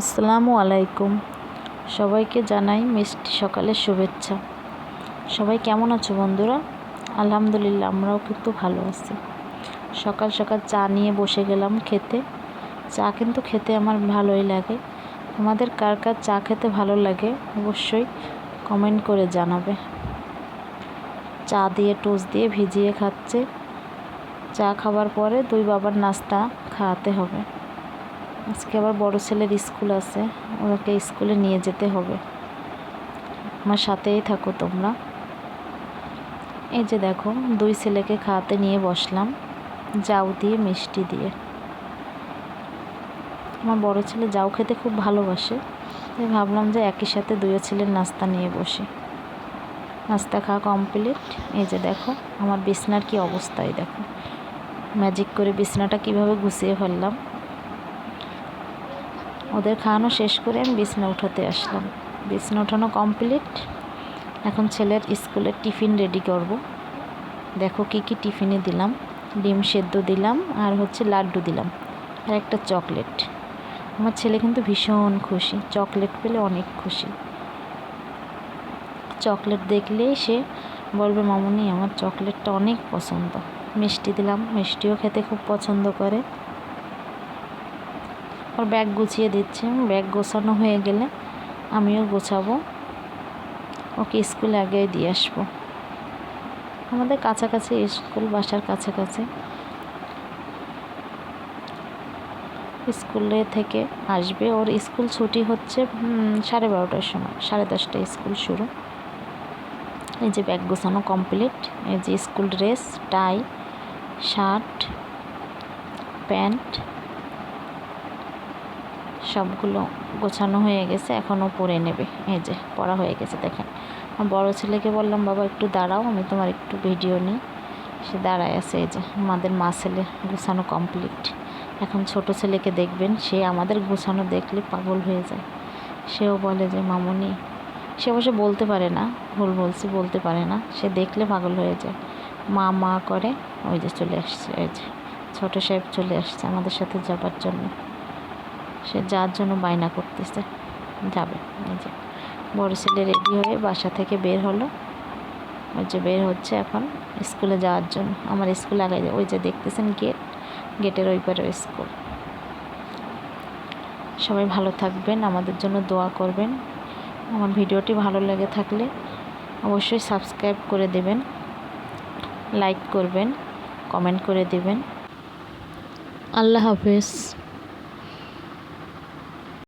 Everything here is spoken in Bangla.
আসসালামু আলাইকুম। সবাইকে জানাই মিষ্টি সকালের শুভেচ্ছা। সবাই কেমন আছো বন্ধুরা? আলহামদুলিল্লাহ, আমরাও কিন্তু ভালো আছি। সকাল সকাল চা নিয়ে বসে গেলাম খেতে। চা কিন্তু খেতে আমার ভালোই লাগে। তোমাদের কার কার চা খেতে ভালো লাগে অবশ্যই কমেন্ট করে জানাবে। চা দিয়ে টোস্ট দিয়ে ভিজিয়ে খাচ্ছে। চা খাবার পরে দুই বাবার নাস্তা খাওয়াতে হবে। আজকে আবার বড় ছেলের স্কুল আছে ওকে স্কুলে নিয়ে যেতে হবে। আমার সাথেই থাকো তোমরা। এই যে দেখো, দুই ছেলেকে খাওয়াতে নিয়ে বসলাম, জাউ দিয়ে, মিষ্টি দিয়ে। আমার বড় ছেলে জাউ খেতে খুব ভালোবাসে, তাই ভাবলাম যে একই সাথে দুই ছেলের নাস্তা নিয়ে বসি। নাস্তা খাওয়া কমপ্লিট। এই যে দেখো, আমার বিছনার কি অবস্থায় দেখো। ম্যাজিক করে বিছনাটা কীভাবে গুছিয়ে ফেললাম। ওদের খাওয়ানো শেষ করে আমি বিছনা উঠাতে আসলাম। বিছনা উঠানো কমপ্লিট এখন ছেলের স্কুলের টিফিন রেডি করব। দেখো কি কি টিফিনে দিলাম। ডিম সেদ্ধ দিলাম আর হচ্ছে লাড্ডু দিলাম আর একটা চকলেট। আমার ছেলে কিন্তু ভীষণ খুশি। চকলেট পেলে অনেক খুশি। চকলেট দেখলেই সে বলবে, মামুনি, আমার চকলেটটা অনেক পছন্দ। মিষ্টি দিলাম। মিষ্টিও খেতে খুব পছন্দ করে। আর ব্যাগ গুছিয়ে দিচ্ছি। ব্যাগ গোছানো হয়ে গেলে আমিও গোছাবো। ওকে স্কুলে আগে দিয়ে আসব। আমাদের কাছাকাছি স্কুল, বাসার কাছাকাছি। স্কুলে থেকে আসবে। ওর স্কুল ছুটি হচ্ছে সাড়ে বারোটার সময়, সাড়ে দশটায় স্কুল শুরু। এই যে ব্যাগ গোছানো কমপ্লিট। এই যে school dress, tie, shirt, pant সবগুলো গোছানো হয়ে গেছে, এখনও পরে নেবে। এই যে, পড়া হয়ে গেছে, দেখেন। বড় ছেলেকে বললাম, বাবা, একটু দাঁড়াও, আমি তোমার একটু ভিডিও নিই। সে দাঁড়ায় আছে, এই যে, আমাদের মা ছেলে গোছানো কমপ্লিট। এখন ছোট ছেলেকে দেখবেন, সে আমাদের গোছানো দেখলে পাগল হয়ে যায়। সেও বলে যে, মামনি। সে অবশ্য বলতে পারে না, ভুল বলছি, বলতে পারে না। সে দেখলে পাগল হয়ে যায়। মা মা করে, ওই যে চলে আসছে, এই যে। ছোটো সাহেব চলে আসছে আমাদের সাথে যাবার জন্য। সে যার জন্য বায়না করতেছে, যাবে। এই যে বড় ছেলে রেডি হয়ে বাসা থেকে বের হলো। ওই যে বের হচ্ছে এখন স্কুলে যাওয়ার জন্য। আমার স্কুল আগে ওই যে দেখতেছেন গেট গেটের ওই পারে স্কুল। সবাই ভালো থাকবেন, আমাদের জন্য দোয়া করবেন। আমার ভিডিওটি ভালো লেগে থাকলে অবশ্যই সাবস্ক্রাইব করে দেবেন লাইক করবেন কমেন্ট করে দেবেন। আল্লাহ হাফেজ।